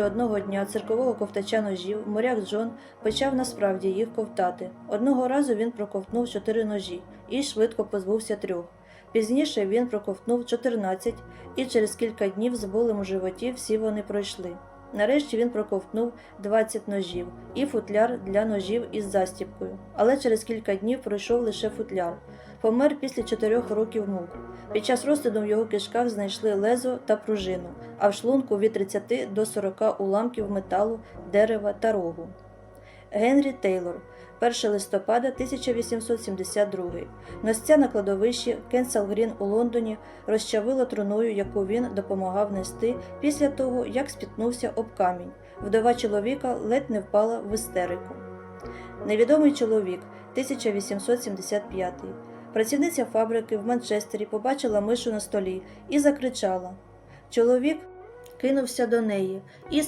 Одного дня циркового ковтача ножів моряк Джон почав насправді їх ковтати. Одного разу він проковтнув чотири ножі і швидко позбувся трьох. Пізніше він проковтнув 14, і через кілька днів з болем у животі всі вони пройшли. Нарешті він проковтнув 20 ножів і футляр для ножів із застіпкою. Але через кілька днів пройшов лише футляр. Помер після чотирьох років мук. Під час розгляду в його кишках знайшли лезо та пружину, а в шлунку від 30 до 40 уламків металу, дерева та рогу. Генрі Тейлор, 1 листопада 1872. Носця на кладовищі Кенсал Грін у Лондоні розчавило труною, яку він допомагав нести після того, як спітнувся об камінь. Вдова чоловіка ледь не впала в істерику. Невідомий чоловік 1875. Працівниця фабрики в Манчестері побачила мишу на столі і закричала. Чоловік кинувся до неї і